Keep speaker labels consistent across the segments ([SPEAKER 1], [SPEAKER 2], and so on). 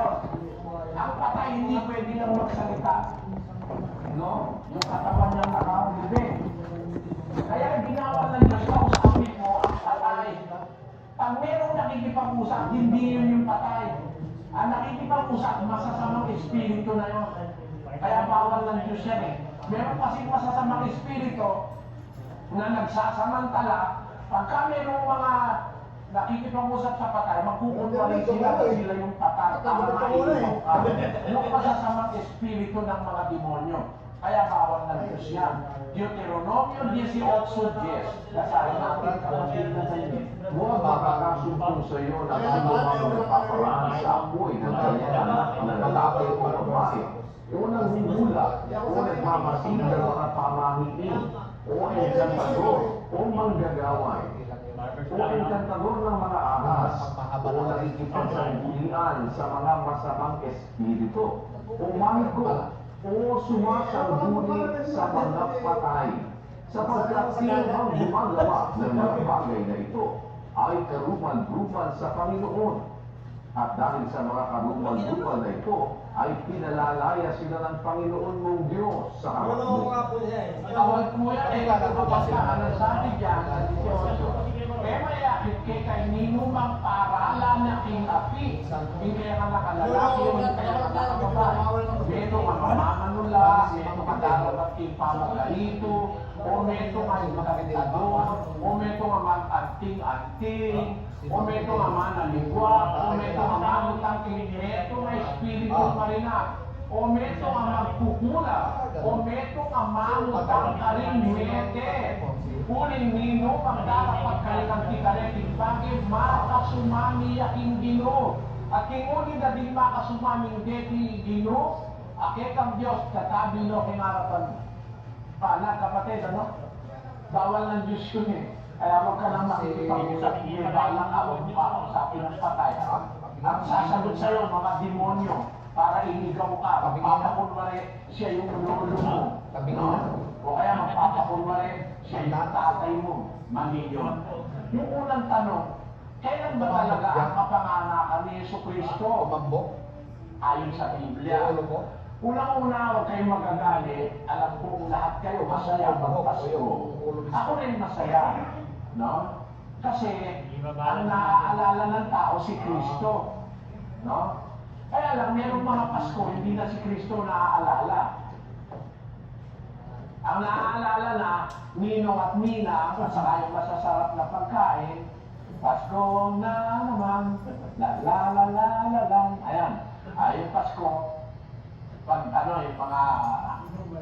[SPEAKER 1] yun. Ang patay hindi pwede lang magsalita. No? Yung katawan niya nakahulibing. Kaya ginawa ng Diyos, kausapin mo ang patay. Pag merong nakikipag-usap, hindi yun yung patay. Ang nakikipag-usap, masasamang espiritu na yun. Kaya bawal ng Diyos yan eh. Meron kasi masasamang espiritu na nagsasamantala, pagka merong mga nakikipag-usap sa patay, magkukunwari sila na sila yung patay. Tama na ito. Yung masasamang espiritu ng mga demonyo. Kaya bawal ng Diyos yan. Deuteronomio 18.10 Basahin natin kapatid na sa inyo.
[SPEAKER 2] Huwag makakasumpong sa iyo ng anumang napaparaan sa apoy ng kanyang anak na lalaki o babae. O nanghihula, o nagmamasid ng mga pamahiin, o enkantador, o manggagaway, o enkantador ng mga ahas, o nakikipagsanggunian sa mga masamang espiritu, o maniko, o sumasangguni sa mga patay, sapagkat sino mang gumagawa ng mga bagay na ito ay karuman-duman sa Panginoon. At dahil sa mga karuman-duman na ito, ay pinalalaya sila ng Panginoon mong Diyos sa harap
[SPEAKER 3] Ano
[SPEAKER 2] mo.
[SPEAKER 3] nga po eh.
[SPEAKER 1] Tawag mo yan eh, kapag ka, ano sabi sa 18. Kaya mayakit kay kay ninumang paralan na kinapi. Hindi ka nakalalaki, hindi ka nakakababae. Meto ka mamamanula, meto ka darapat king pamagalito, o meto nga yung makakitador, o meto nga mag-anting-anting, o meto nga manaligwa, o meto nga manutang meto nga espiritu pa rin na. O meto nga magkukula, o meto nga manutang ka rin mete. Kuning nino, pagdarapat kayo ng tikareting bagay, makasumami yaking gino. At kinguni na din makasumaming deti gino, ake kang Diyos, katabi lo kingarapan. Paala, kapatid, ano? Bawal ng Diyos yun eh. Kaya huwag ka lang makikipag-usap. Balang ako sa pinang patay. Ang sasagot sa'yo, mga demonyo, para inigaw ka, magpapakunwari siya yung lolo mo.
[SPEAKER 3] Tabi
[SPEAKER 1] No? O kaya magpapakunwari siya yung tatay mo. Mali yun. Yung unang tanong, kailan ba talaga ang kapanganakan ni Yeso Kristo? Ayon sa Biblia. Unang-una, huwag kayong magagalit. Alam ko lahat kayo masaya pag Pasko. Ako rin masaya. No? Kasi ang naaalala ng tao si Kristo. No? Kaya lang, merong mga Pasko, hindi na si Kristo naaalala. Ang naaalala na, Ninong at Nina, at saka yung masasarap na pagkain, Pasko na naman, la la la la la la. Ayan, ay yung Pasko, pag ano, yung mga,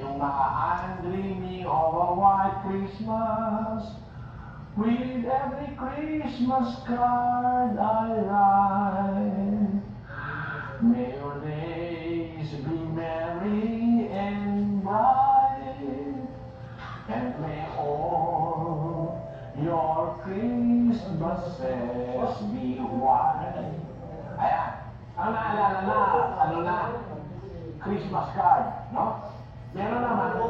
[SPEAKER 1] yung mga I'm dreaming of a white Christmas, with every Christmas card I write. May your days be merry and bright, and may all your Christmases be white. Ayan. Ang naalala na, ano na, Christmas card, no? Meron naman.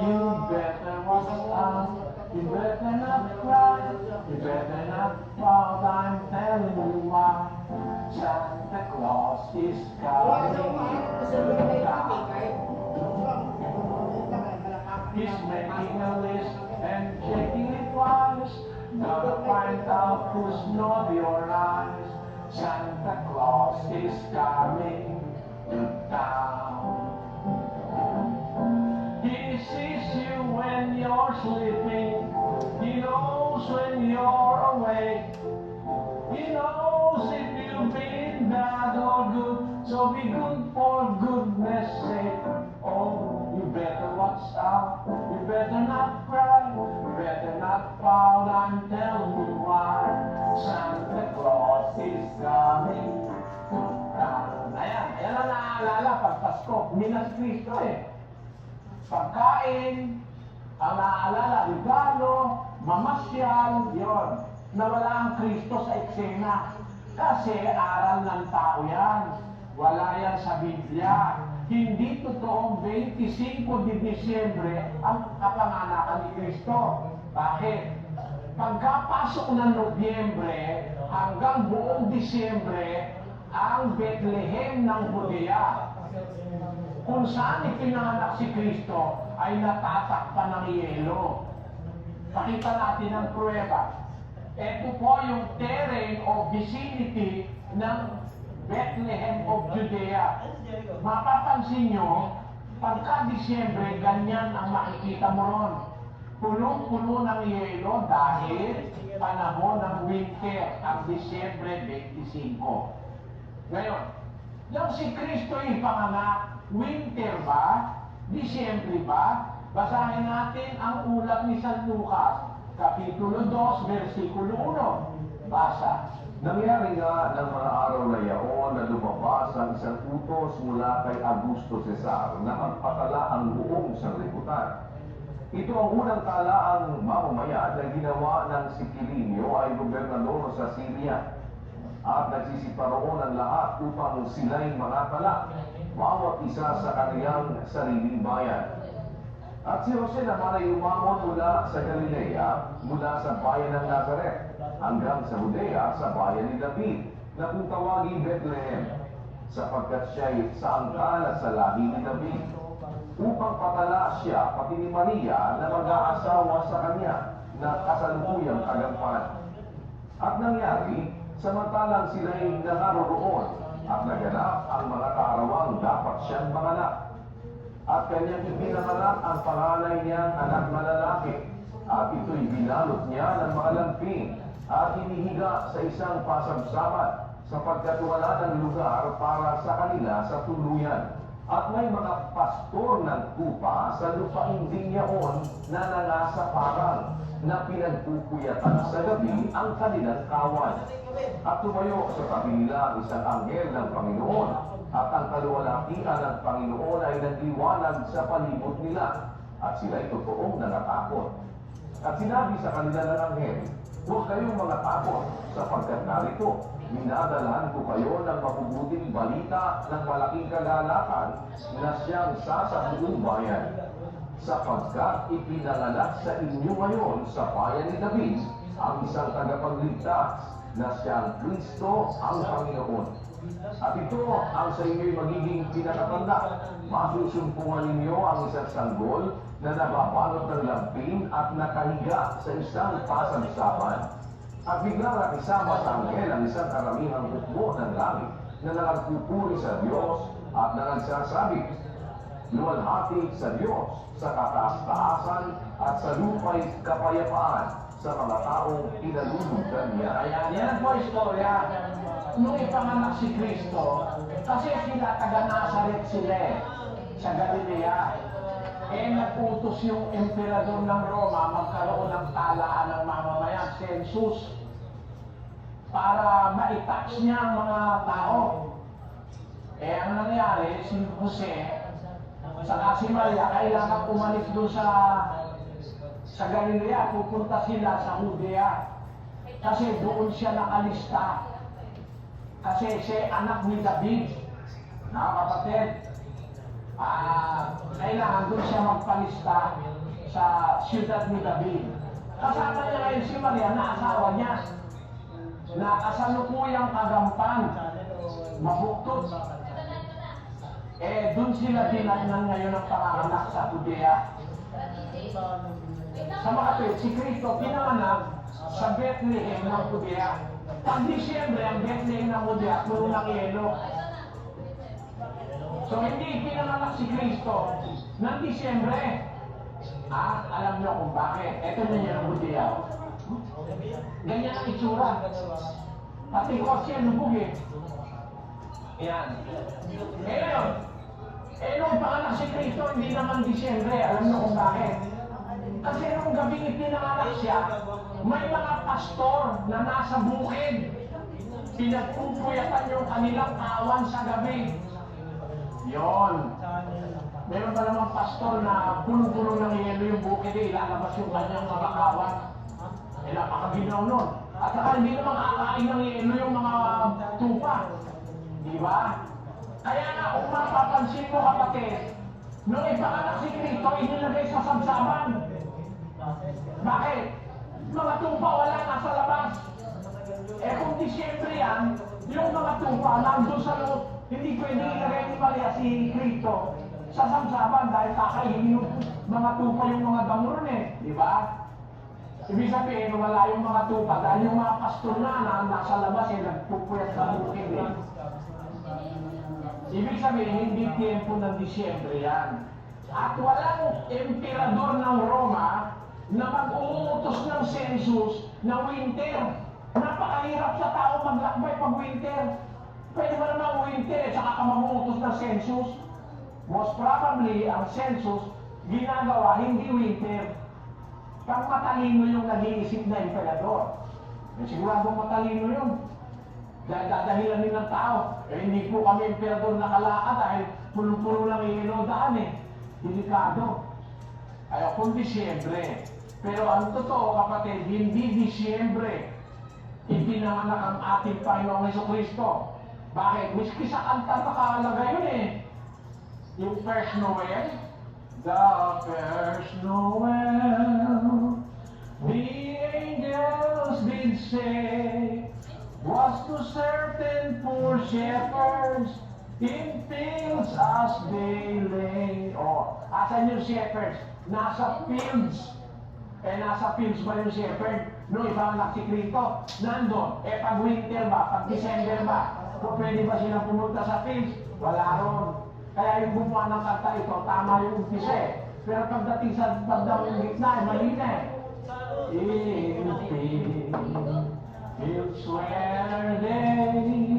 [SPEAKER 1] You better watch out. You better not cry. You better not pout. I'm telling you why. Santa Claus is coming. He's making a list and checking it twice. Gonna find out who's naughty or nice. Santa Claus is coming to town. He sees you when you're sleeping. He knows when you're So be good for goodness sake. Oh, you better watch out. You better not cry. You better not pout. I'm telling you why. Santa Claus is coming. Ayan, ayan ang naaalala pag Pasko. Hindi na si Kristo eh pagkain, ang naaalala, regalo, mamasyal, yon. Nawala ang Kristo sa eksena. Kasi aral ng tao yan. Wala yan sa Biblia. Hindi totoong 25 de Disyembre ang kapanganakan ni Kristo. Bakit? Pagkapasok ng Nobyembre hanggang buong Disyembre, ang Bethlehem ng Judea. Kung saan ipinanganak si Kristo ay natatakpan ng yelo. Pakita natin ang pruweba. Ito po yung terrain o vicinity ng Bethlehem of Judea. Mapapansin nyo, pagka Disyembre, ganyan ang makikita mo ron. Punong-puno ng yelo dahil panahon ng winter, ang Disyembre 25. Ngayon, nang si Kristo ipanganak, winter ba? Disyembre ba? Basahin natin ang ulat ni San Lucas, Kapitulo 2, versikulo 1. Basa.
[SPEAKER 2] Nangyari nga ng mga araw na yaon na lumabas ang isang utos mula kay Augusto Cesar na magpatala ang buong sanglibutan. Ito ang unang talaang mamamayan na ginawa ng si Quirinio ay gobernador sa Syria. At nagsisiparoon ang lahat upang sila'y manatala, bawat isa sa kanilang sariling bayan. At si Jose naman ay umamon mula sa Galilea, mula sa bayan ng Nazaret, hanggang sa Judea sa bayan ni David, na kung tawagin Bethlehem, sapagkat siya ay sa angkan at sa lahi ni David, upang patala siya pati ni Maria na mag-aasawa sa kanya na kasalukuyang kagampan. At nangyari, samantalang sila'y nangaroroon at naganap ang mga kaarawang dapat siyang manganak. At kanyang ipinanganak ang panganay niyang anak na lalaki. At ito'y binalot niya ng mga lamping at hinihiga sa isang pasabsaman sapagkat wala ng lugar para sa kanila sa tuluyan. At may mga pastor ng kupa sa lupain din yaon na nangasaparang na pinagpupuyatan sa gabi ang kanilang kawan. At tumayo sa tabi nila ang isang anghel ng Panginoon at ang kaluwalhatian ng Panginoon ay nagliwanag sa palibot nila at sila'y totoong nangatakot. At sinabi sa kanila ng anghel, Huwag kayong mga takot sapagkat narito, minadalhan ko kayo ng mabubuting balita ng malaking kagalakan na siyang sasabuong bayan. Sapagkat ipinanganak sa inyo ngayon sa bayan ni David ang isang tagapagligtas na siyang Kristo ang Panginoon. At ito ang sa inyo'y magiging pinakatanda. Masusumpungan ninyo ang isang sanggol na nababalot ng lampin at nakahiga sa isang pasamsapan. At biglang nakisama sa anghel ang isang karamihang hukbo ng langit na nagpupuri sa Diyos at na nagsasabi, Luwalhati sa Diyos sa kataas-taasan at sa lupa'y kapayapaan sa mga taong inalulugan niya.
[SPEAKER 1] Ayan, yan po istorya. Nung ipanganak si Kristo, kasi sila taga Nazaret sila eh, sa Galilea. Eh, nag-utos yung emperador ng Roma magkaroon ng talaan ng mamamayan, census, para ma-tax niya ang mga tao. Eh, ang nangyari, si Jose, saka si Maria, kailangan umalis doon sa sa Galilea, pupunta sila sa Judea. Kasi doon siya nakalista. Kasi siya anak ni David. Mga kapatid, ah, kailangan doon siya magpalista sa siyudad ni David. Kasama niya ngayon si Maria na asawa niya na kasalukuyang kagampan, mabuktot. Eh, doon sila dinagnan ngayon ng panganak sa Judea. Sa mga kapit, si Kristo pinanganak sa Bethlehem ng Judea. Pag Disyembre, ang Bethlehem ng Judea, puno ng yelo. So hindi pinanganak si Kristo ng Disyembre. Ah, alam niyo kung bakit. Ito na niya ng Judea. Ganyan ang itsura. Pati ko siya lubog eh. Yan. Ngayon, eh nung panganak si Kristo, hindi naman Disyembre. Alam niyo kung bakit. Kasi nung gabing ipinanganak siya, may mga pastor na nasa bukid. Pinagpupuyatan yung kanilang kawan sa gabi. Yon. Meron pa namang pastor na puno-puno ng yelo yung bukid, eh, ilalabas yung kanyang mga kawan. Eh, napakaginaw nun. At saka hindi naman kakain ng yelo yung mga tupa. Di ba? Kaya nga, kung mapapansin mo kapatid, nung ipanganak si Kristo, inilagay sa sabsaban. Bakit? Mga tupa wala nasa labas. Eh kung Disyembre yan, Yung mga tupa, nandun sa loob, hindi pwede ilagay ni Maria si Cristo sa samsaban dahil kakainin yung mga tupa yung mga damuron eh. Di ba? Ibig sabihin, wala yung mga tupa dahil yung mga pastor na, na nasa labas eh, nagpupuyat sa bukid eh. Ibig sabihin, hindi tiempo ng Disyembre yan. At walang emperador ng Roma na mag-uutos census na winter. Napakahirap sa tao maglakbay pag winter. Pwede ba naman winter eh, saka ka mag-uutos ng census? Most probably, ang census ginagawa hindi winter. Pang matalino yung nag-iisip na emperador. Eh, sigurado matalino yun. Dahil dadahilan din ng tao. Eh, hindi po kami emperador nakalakad dahil pulo-pulo lang iinodaan eh. Delikado. Ayaw kung Disyembre. Pero ang totoo kapatid, hindi Disyembre ipinanganak ang ating Panginoong Heso Kristo. Bakit? Miski sa kanta nakalagay yun eh. Yung first Noel, the first Noel, the angels did say, was to certain poor shepherds in fields as they lay. Oh, asan yung shepherds? Nasa fields. Eh, nasa fields ba yung shepherd? No, ibang anak si Cristo. Nandun. Eh, pag winter ba? Pag December ba? So, pwede ba silang pumunta sa fields? Wala ron. Kaya yung gumawa ng kanta ito, tama yung umpisa eh. Pero pagdating sa bandang yung gitna, eh, mali na eh. In fields where they